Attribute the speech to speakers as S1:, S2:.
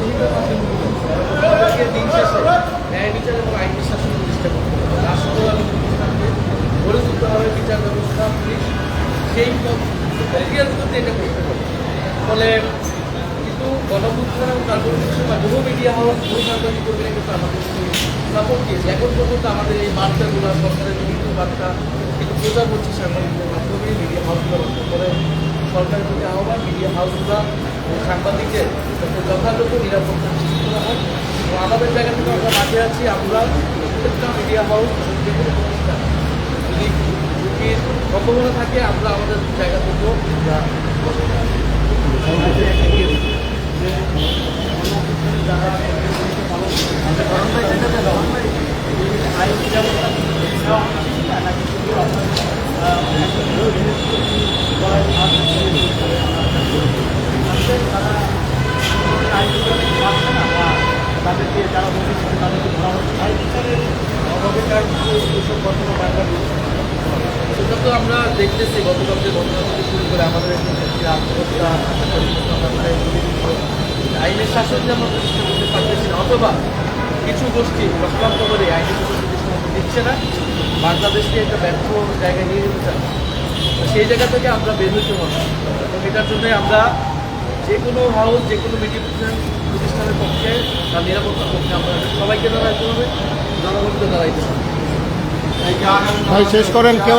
S1: অধিকার আছে আজকে দিন শেষে আইন শাসন প্রতিষ্ঠা করতে হবে রাষ্ট্র এবং প্রতিষ্ঠানকে গড়ে তুলতে বিচার ব্যবস্থা পুলিশ সেই প্রক্রিয়ার মধ্যে এটা ফলে কিন্তু গণবুদ্ধান এবং কার্পোরেশন বা যুব মিডিয়া হাউস বহু সরকারি কর্মীরা আমাদের সাপোর্ট দিয়েছে এখন পর্যন্ত আমাদের এই বার্তাগুলো সরকারের বিভিন্ন বার্তা কিন্তু প্রচার করছে সাংবাদিকদের মাধ্যমে মিডিয়া হাউসগুলোর সরকারের প্রতি আহ্বান মিডিয়া হাউসগুলো সাংবাদিকদের যথাযথ নিরাপত্তা নিশ্চিত করা হয় এবং আমাদের জায়গা থেকে আমরা মাঠে আছি, আমরা প্রত্যেকটা মিডিয়া হাউস যদি ঝুঁকির সম্ভাবনা থাকে, আমরা আমাদের জায়গা থেকেও আমরা
S2: তাদেরকে যারা বলেছে তাদেরকে ধরা হচ্ছে। অবহেলার যেসব ঘটনা বারবার
S1: সেটা তো আমরা দেখতেছি গতকাল যে ঘটনা থেকে শুরু করে আমাদের যে আত্মহত্যা আইনের শাসন যে আমরা প্রতিষ্ঠা করতে পারতেছি না অথবা কিছু গোষ্ঠী চক্রান্ত করে আইনের শাসন দিচ্ছে না। বাংলাদেশকে একটা ব্যর্থ জায়গায় নিয়ে যেতে তো সেই জায়গা থেকে আমরা বের হইতে পারব এবং এটার জন্য আমরা যে কোনো হাউস যে কোনো মিডিয়া প্রতিষ্ঠানের পক্ষে তার নিরাপত্তার পক্ষে আমরা সবাইকে দাঁড়াইতে হবে, জনগণকে দাঁড়াইতে হবে।
S3: ভাই, শেষ করেন, কেউ